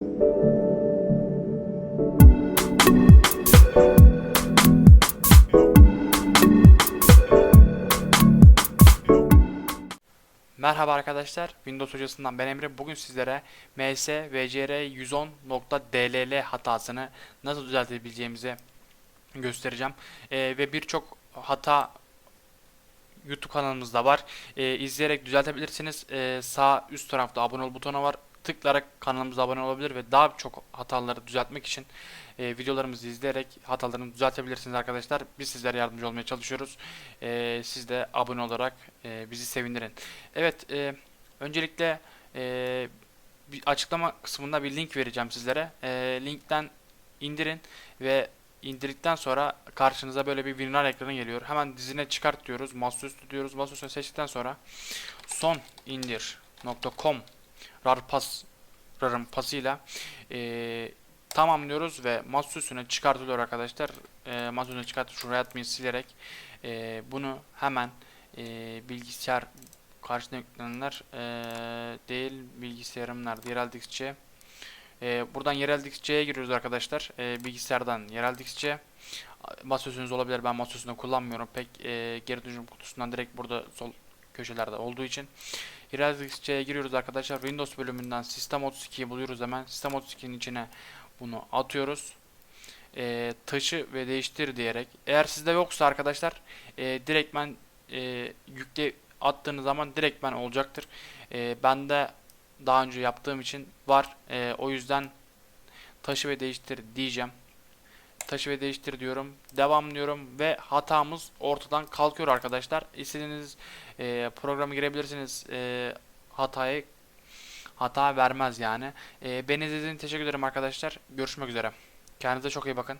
Merhaba arkadaşlar, Windows hocasından ben Emre. Bugün sizlere ms vcr 110.dll hatasını nasıl düzeltebileceğimizi göstereceğim. Ee, ve birçok hata YouTube kanalımızda var. Ee, izleyerek düzeltebilirsiniz. Ee, sağ üst tarafta abone ol butonu var. Tıklayarak kanalımıza abone olabilir ve daha çok hataları düzeltmek için e, videolarımızı izleyerek hatalarını düzeltebilirsiniz arkadaşlar. Biz sizlere yardımcı olmaya çalışıyoruz. E, siz de abone olarak e, bizi sevindirin. Evet, e, öncelikle e, bir açıklama kısmında bir link vereceğim sizlere. E, linkten indirin ve indirdikten sonra karşınıza böyle bir WinRAR ekranı geliyor. Hemen dizine çıkart diyoruz. Masaüstü diyoruz. Masaüstü seçtikten sonra son indir.com rar pas rarın pasıyla e, tamamlıyoruz ve masaüstüne çıkartılıyor arkadaşlar. E, masaüstüne çıkart şuraya atmayı silerek e, bunu hemen e, bilgisayar karşına yüklenenler e, değil bilgisayarım nerede? Yerel diskçe e, buradan yerel diskçeye giriyoruz arkadaşlar. E, bilgisayardan yerel diskçe masaüstünüz olabilir ben masaüstünde kullanmıyorum. Pek e, geri dönüşüm kutusundan direkt burada sol köşelerde olduğu için diskçeye giriyoruz arkadaşlar Windows bölümünden Sistem 32'yi buluyoruz hemen Sistem 32'nin içine bunu atıyoruz e, taşı ve değiştir diyerek eğer sizde yoksa arkadaşlar e, direktmen e, yükle attığınız zaman direktmen olacaktır. E, ben de daha önce yaptığım için var. E, o yüzden taşı ve değiştir diyeceğim. Taşı ve değiştir diyorum. Devam diyorum ve hatamız ortadan kalkıyor arkadaşlar. İstediğiniz e, programı girebilirsiniz. E, hatayı hata vermez yani. E, beni izlediğiniz için teşekkür ederim arkadaşlar. Görüşmek üzere. Kendinize çok iyi bakın.